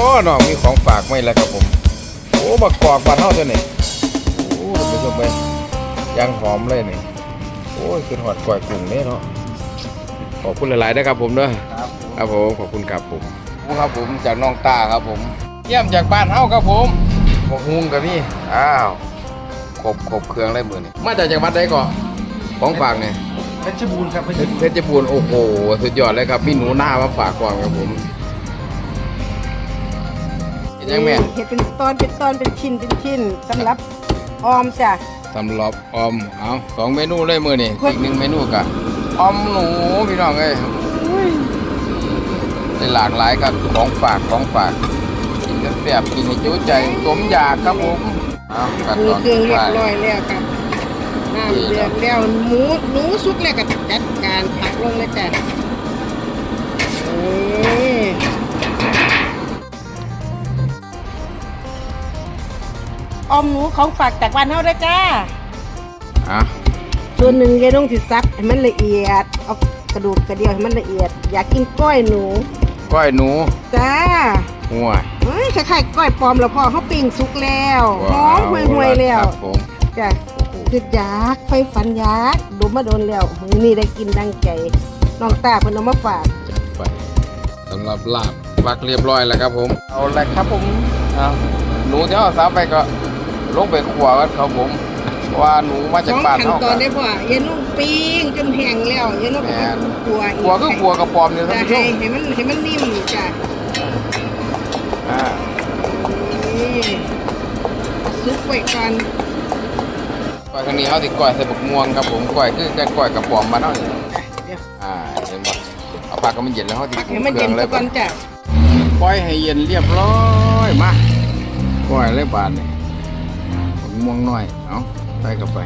โอ้น้องมีของฝากไหมล่ะครับผม โอ้มากอกบานเฮาตัวนี้โอ้เดี๋ยวไปชมไปยังหอมเลยนี่โอ้ยคือหอดก่อยกุ้งเนี่ยเนาะขอบคุณหลายๆนะครับผมเด้อครับครับผมขอบคุณครับผมครับผมจากน้องตาครับผม เยี่ยมจากบ้านเฮาครับผมหมกฮุงกับนี่อ้าวครบครบเครื่องเลยมือนี่มาจากจังหวัดใดก่อนของฝากเนี่ยเพชรบูรณ์ครับเพชเพรชรเพชรบูรณ์โอ้โหสุดยอดเลยครับมีหนูหน้ามาฝากก่อนครับผมเห็น ยังแม่ เห็ดเป็นตอนเป็นตอนเป็นชิ้นเป็นชิ้นสำหรับออมจ้ะ สำหรับออมเอาสองเมนูเลยมือนี่อีกหนึ่งเมนูกะออมหนูพี่น้องเอ้ยได้หลากหลายครับของฝากของฝากกินกระแสบกินให้จุใจสมอยากครับผมเอากัดมีตอนเครื่องเรียบไปร้อยแล้วครับน้ำเดือดแล้วหมูหนูสุกแล้วก็จัดการผักลงเลยจ้ะนี่ ออมหนูของฝากจากบ้านเฮาเด้อจ้า อะส่วนหนึ่งยายน้องสิซับให้มันละเอียด เอากระดูกกระเดียวให้มันละเอียด อยากกินก้อยหนูก้อยหนูจ้าห่วยเอ้ยคล้ายๆก้อยปลอมแล้วพ่อเขาปิ้งสุกแล้วหอมห่วยๆแล้วครับผมจ้ะคืออยากไฟฝันอยากดูมาโดนแล้วมื้อนี่ได้กินดังใจน้องตาเพิ่นเอามาฝากจัดไปสำหรับลาบฟักเรียบร้อยแล้วครับผม เอาละครับผมเอาหนูที่เอาสาวไปก็ ลงไปขัวกันครับผมเพราะว่าหนูมาสจากองบ้านขั้นเฮาตอนได้พ่อยายนุ่งปิ้งจนแห้งแล้วยายนุ่งก็แม่นขัวอีกขัวก็ขัวกระปอมเนี่ยจะท่านผู้ชให้มให้มันให้มันนิ่มจ้ะอ่านี่ซุปไว้ก่อนก้อยครั้งนี้เขาติก้อยใส่บกม่วงครับผมก้อยคือแกก้อยกระปอมมานเนาะนี่จ้ะเดี๋ยวอ่าเห็นบ่เอาปากก็มันเย็นแล้วเขาติพักให้มันเย็นเลซะยก่อนจ้ะก้อยให้เย็นเรียบร้อยมาก้อยเลยบาดนี่บก ม่วงน้อย เอาใส่เข้าไป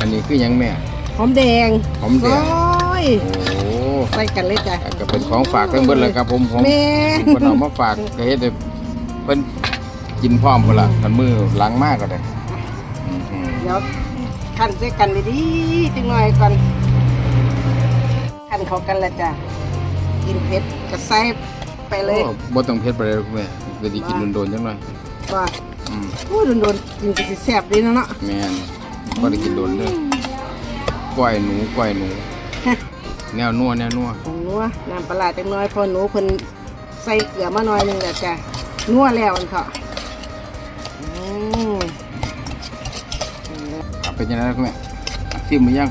อันนี้คือหยังแม่ หอมแดงหอมแดง โอ้ยโอ้ใส่กันเลยจ้ะ ก็เป็นของฝากเพิ่นเบิดเลยครับผมผมแม่นเพิ่นเอามาฝากก็เฮ็ดให้เพิ่นกินพร้อมพุ่นล่ะกันมือหลังมากก็ได้อืมเดี๋ยวคั่นใส่กันดีๆจังหน่อยก่อนคั่นเข้ากันแล้วจ้ะกินเผ็ดก็ใส่ไปเลยโอ้บ่ต้องเผ็ดไปเลยคุณแม่ก็สิกินโดนๆจังหน่อยว่าอืม โอ้โดนๆกินก็สิแซ่บดีเนาะเนาะแม่นบ่ได้กินโดนเด้อก้อยหนูก้อยหนู แนวนัวแนวนัวของนัวน้ำปลาร้าจังน้อยเพอหนูเพิ่นใส่เกลือมาหน่อยหนึงแล้วจ้ะนัวแล้วอันเถอะอืมเอาเป็นจังได๋คุณแม่ชิมหรือยัง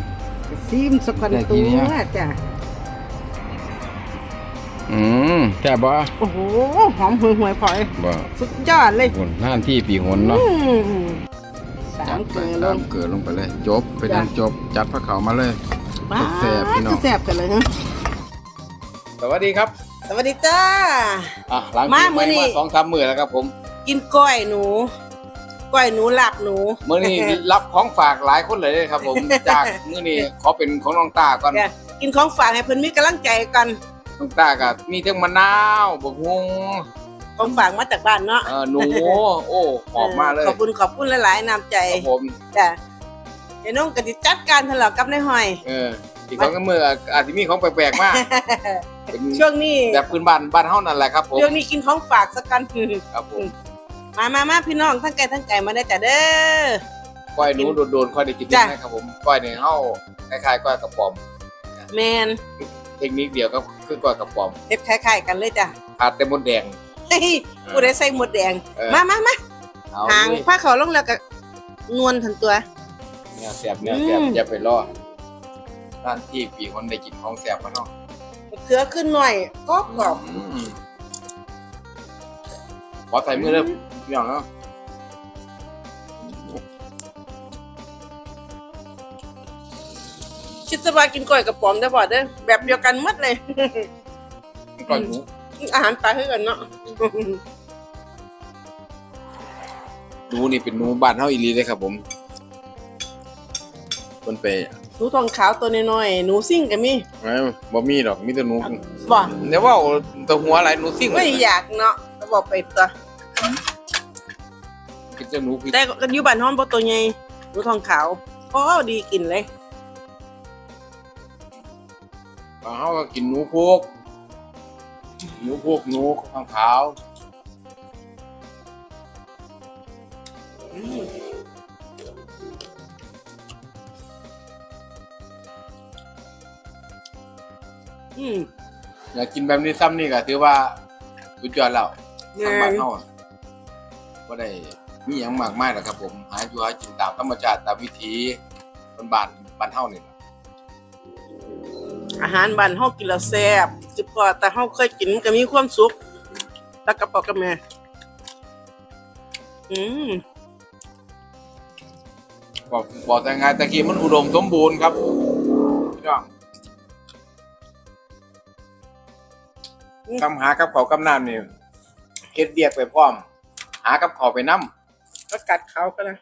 ซิมสักกันได้ตักี่วเนี่ย จ้ะ อืมแซ่บบ่โอ้โห หอมห่วยๆพอย บ่สุดยอดเลยหุ่นหน้าที่ปีหนเนาะอืมสาจัมดไปเกลือลสางมเกลือลงไปเลย จบไปทางจบ จัดพระเขาวมาเลยบ้าแซ่บพี่น้องจะแซ่บกันเลยฮะสวัสดีครับ สวัสดีจ้าอะหลังมาปีใหมื้อนี้มาสองสามมื้อแล้วครับผม กินก้อยหนูก้อยหนูหลับหนูมื้อนี้รับของฝากหลายคนเลยครับ ผมจากมื้อนี้ขอเป็นของน้องตาก่อนจ้ะกินของฝากให้เพิ่นมีกำลังใจกัน น้องตาก็มีทั้งมะนาวบกฮวงของฝากมาจากบ้านเนาะเอ่อหนูโอ้หอมมากเลยขอบคุณขอบคุณหลายๆน้ำใจครับผมจ้ะเดี๋ยวน้องก็สิจัดการทะเลาะกับนายหอย เอออีกสองสามมื้ออาจจะมีของแปลกๆมากเป็นช่วงนี้แบบพื้นบ้านบ้านเฮานั่นแหละครับผมช่วงนี้กินของฝากสักกันครับผมมามามาพี่น้องทั้งไก่ทั้งไก่มาได้จ้ะเด้อก้อยหนูโดนๆค่อยได้กินจ้ะนะครับผมก้อยนี่เฮาคล้ายๆก้อยกระป๋อมแมน เทคนิคเดียวก็คือก้อยกระป๋อมเฮ็ดคล้ายๆกันเลยจ้ะขาดแต่มดแดง เฮ้ยกูได้ใส่หมดแดง เออ มามามาเอาหางเลยผ้าเขาวลงแล้วก็นวลทันตัว เนื้อแซ่บเนื้อแซ่บอืม อย่าไปรอร้านที่ปีคนได้กินของแซ่บมาเนาะเขือขึ้นหน่อยก็กรอบ อืมขอใส่มือเลยพี่น้องเนาะ คิดสบายกินก้อยกับปอมได้บ่เด้อแบบเดียวกันหมดเลยก้อยหมูอาหารปลาคือกันเนาะหนูนี่เป็นหนูบ้านเฮาอีหลีเลยครับผมคนไปหนูทองขาวตัวน้อยๆหนูซิ่งก็มีเอ้ยบ่มีดอกมีแต่หนูบ่เดี๋ยวว่าเอาแตัวหัวอะไรหนูซิ่งไม่อยากเนาะก็บอกไปตัวกินแต่หนูพิษแต่ก็อยู่บ้านฮ้อมบ่ตัวใหญ่หนูทองขาวพอดีกินเลย เฮาก็กินหนูพวกหนูพวกหนูข้างขาวอืมอืมอยากกินแบบนี้ซ้ำนี่ก็ถือว่าสุดยอดแล้วแม่ทางบ้านนเฮาก็ได้มีอย่างมากมายแหละครับผม หาอยู่หากินตามธรรมชาติตามวิถีบ้านๆบ้านเฮานี่ล่ะ อาหารบ้านเฮากินแล้วแซ่บจิบกว่าแต่เฮาเคยกินมันก็มีความสุขแล้วกับพ่อกับแม่อืมบอกบอกแต่ไงตะกี้มันอุดมสมบูรณ์ครับพี่น้องคำหากับเขาวกับน้ำนี่เฮ็ดเบียกไปพร้อม หากับเขาวไปนำก็กัดเขาก็นะ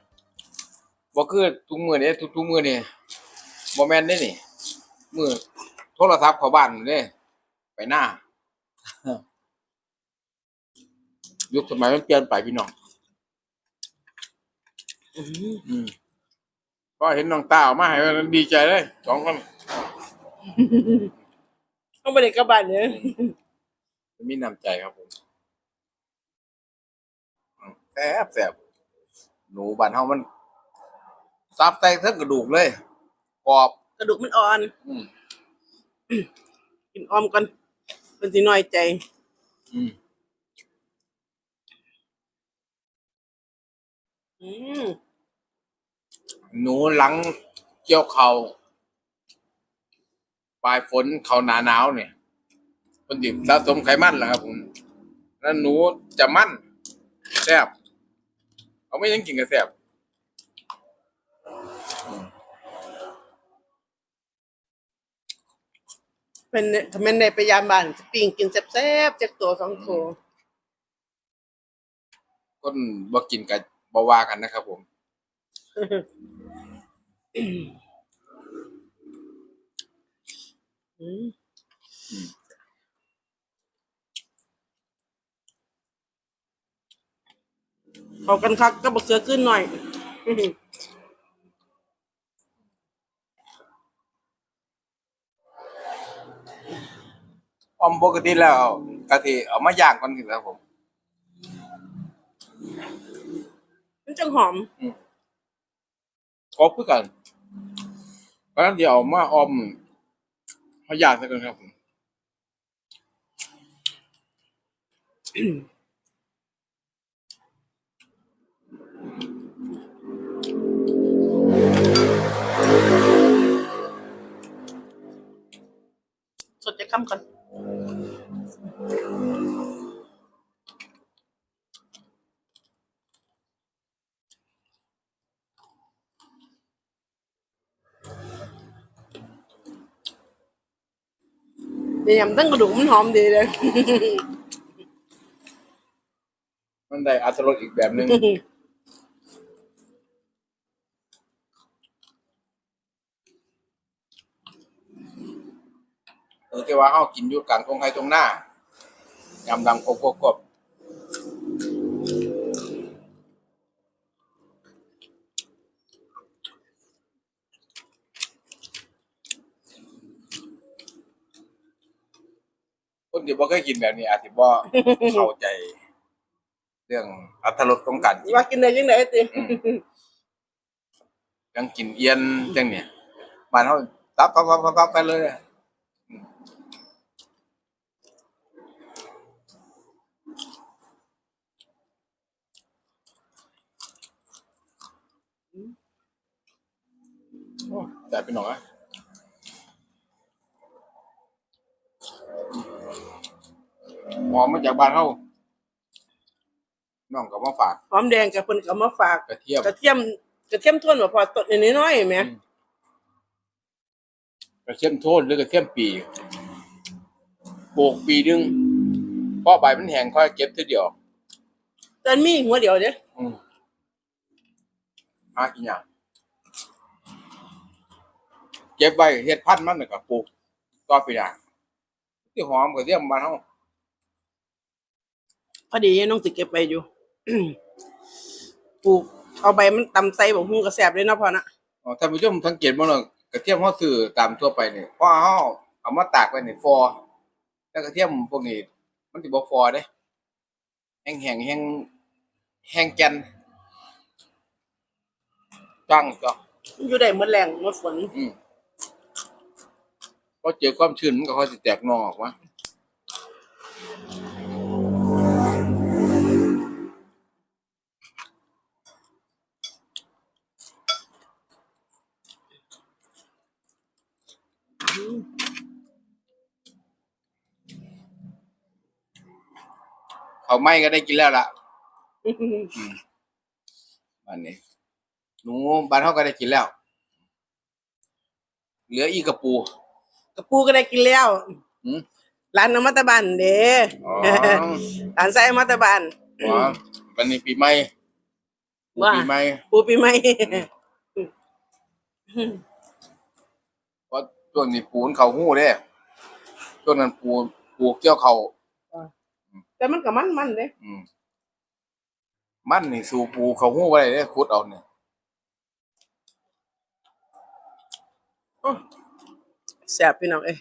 บ่คือทุกมื้อนี้ทุกทุกมื้อนี่บ่แม่นเด้นี่มื้อ โทรศัพท์เข้าบ้านเด้ไปหน้า ยุคสมัยมันเปลี่ยนไปพี่น้องอืมอืมก็เห็นน้องตาออกมาให้มันดีใจเลยสองคนต้องไปเด็กกลับบ้านเนี่ยมีน้ำใจครับผมอืมแซ่บแซ่บหนูบ้านเฮามันซับใส่เทั้งกระดูกเลย กรอบ กระดูกมันอ่อน อืม กินออมกันเป็นสิน้อยใจอืมอืมหนูหลังเกี่ยวเขาวปลายฝนเขาหนาหนาวเนี่ยคนดิบสะสมไขมันแหละครับผมแล้วหนูจะมั่นแซ่บเอาไม่ยังกินกับแซ่บ เป็นถ้าแม่นได้ไปยามบ้านสปิ้งกินแซ่บๆจากตัวสองตัวคนบ่กินกับบ่ว่ากันนะครับผม อืมเขากันคักก็บักเสือขึ้นหน่อย ออมปกติแล้วกะทิเอามาย่างก่อนครับผม มันจังหอมกรอบคือกันเพราะฉะนั้นเดี๋ยวเอามาออมเขาย่างซะกันครับผม เดี๋ยวยำตั้งกระดูกมันหอมดีเลย มันได้อัตรสอีกแบบหนึ่งเออที่ว่าเฮากินอยู่กลางตรงไห้ตรงหน้ายำดำกบกบกบ คนที่บ่เคยกินแบบนี้อาจสิบ่เข้าใจ เรื่องอัตรสของการกินว่ากินได้ยังไงติยังกินเอียนจังเนี่ยบ้านเฮาตับตับตับตับตับไปเลยอะโอ้แต่เป็นหนอย อมมาจากบ้านเฮาน้องก็มาฝาก หอมแดงกับเพิ่นก็เอามาฝากกระเทียม กระเทียมกระเทียมท่วนบ่พอต้นน้อยๆแหมกระเทียมโทนหรือกระเทียมปีปลูกปีหนึงเพราะใบมันแห้งค่อยเก็บทีเดียว แต่มีหัวเดียวเด้อืมหากินอย่างเก็บไว้เฮ็ดพันธุ์มันน่ะก็ปลูกต่อไปอย่างที่หอมกระเทียมบ้านเฮา พอดีน้องสิเก็บไปอยู่ปลูกเอาใบมันตำใส่บ่ฮู้ก็แซ่บเลยเนาะพ่อนะอ๋อท่านผู้ชมสังเกตบ่เนาะกระเทียมเฮาซื้อตามทั่วไปนี่พอเฮาเอามาตากไว้ในฟอแล้วกระเทียมพวกนี้มันสิบ่ฟอเด้แห้งแห้งแห้งแห้งแกนจังก็มันอยู่ได้หมดแรงหมดฝนอืมพอเจอความชื้นมันก็ค่อยสิแตกหนอออกมา เขาวไหม่ก็ได้กินแล้วล่ะบ้านนี้หนูบ้านเขาก็ได้กินแล้ว เหลืออีกกระปู กระปูก็ได้กินแล้วหืมร้านน้ำมัตตบันเด้อ๋อร้านไส้มัตตบันอ๋อวันนี้ปีใหม่ว่าปีใหม่ปูปีใหม่เพราะ ช่วงนี้ปูนเขาหู้เด้ช่วงนั้นปูปูเกี่ยวเขาแต่มันก็มันมันๆเด้อืมมันนี่สู่ปูเขาหู้ไว้เด้ขุดเอาเนี่ยแซ่บพี่น้องเอ้ย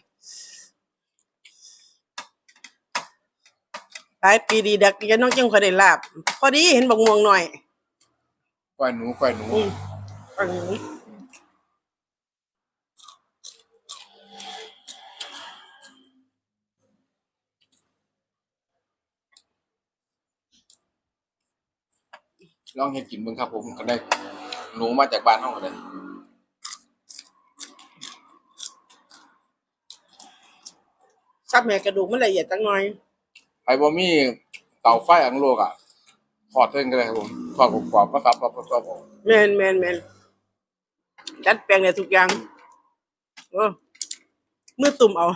หลายปีดีดักยันน้องจังค่อยได้ลาบพอดีเห็นบักม่วงหน่อยก้อยหนูก้อยหนูอืมอัน ลองให้กินเบิ่งครับ ผมก็ได้หนูมาจากบ้านเฮาก็ได้ซับแม่กระดูกมันละเอียดจังหน่อยใครบ่มีเตาไฟอังโลกอะทอดเส้นก็ได้ครับผมทอดกรอบๆมาซับซับซับซับออกแม่นแม่นแม่นจัดแปลงได้ทุกอย่างโอ้มือตุ่มเอา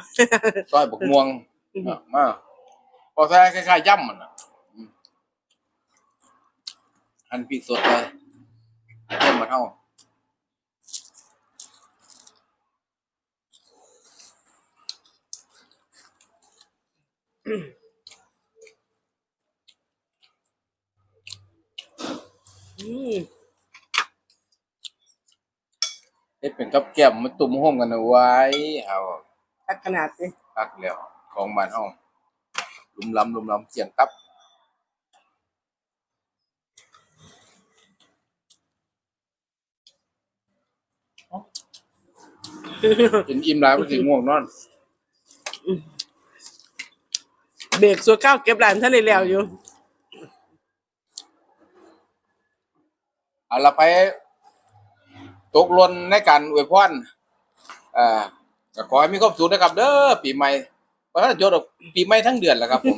ซอยบกม่วงอืมอะมาพอใส่คล้ายๆย่ำมันอะอืม หั่นพริกสดไปเพิ่มมาเท่าอืมเฮ็ดเป็นกับแก้มมาตุ่มห่มกันเอาไว้ เอาตักขนาดนี้พักแล้ว ของบ้านเฮาลุมล้ำลุมล้ำเสียงตับ กินอิ่มหลายมันสิง่วงนอน เบรกสัวข้าวเก็บหลานท่านได้แล้วอยู่เอาละไป ตกหลนในการอวยพรอ่าก็ขอให้มีความสุขนะครับ เด้อปีใหม่เพราะถ้าจดอกปีใหม่ทั้งเดือนแหละครับ ผม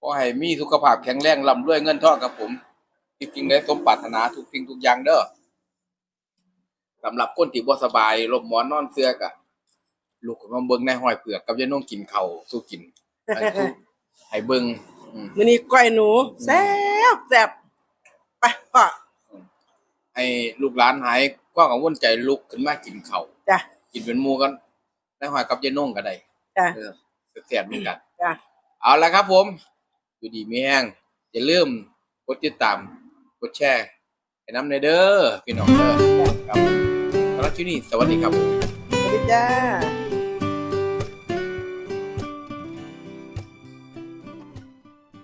ขอให้มีสุขภาพแข็งแรงร่ำรวยเงินทองครับผมจริงๆได้สมปรารถนาทุกสิ่งทุกอย่างเด้อ สำหรับคนที่บ่สบายลมหมอนนอนเสื้อกะลูกมาเบิ่งในห้อยเปลือกกับยายน้องกินข้าวสู้กินให้สู้ให้เบิ่งอืม มื้อนี้ก้อยหนูแซ่บแซ่บไปพ่อให้ลูกหลานหายความกังวลใจลุกขึ้นมากินข้าวจ้ะ กินเป็นหมู่กันได้หอยกับยายนงก็ได้จ้ะ เออแซ่บๆเหมือนกัน จ้ะ เอาละครับผม อยู่ดีมีแห้งอย่าลืมกดติดตาม กดแชร์ให้น้ำในเด้อพี่น้องเด้อครับ ที่นี่สวัสดีครับ สวัสดีจ้า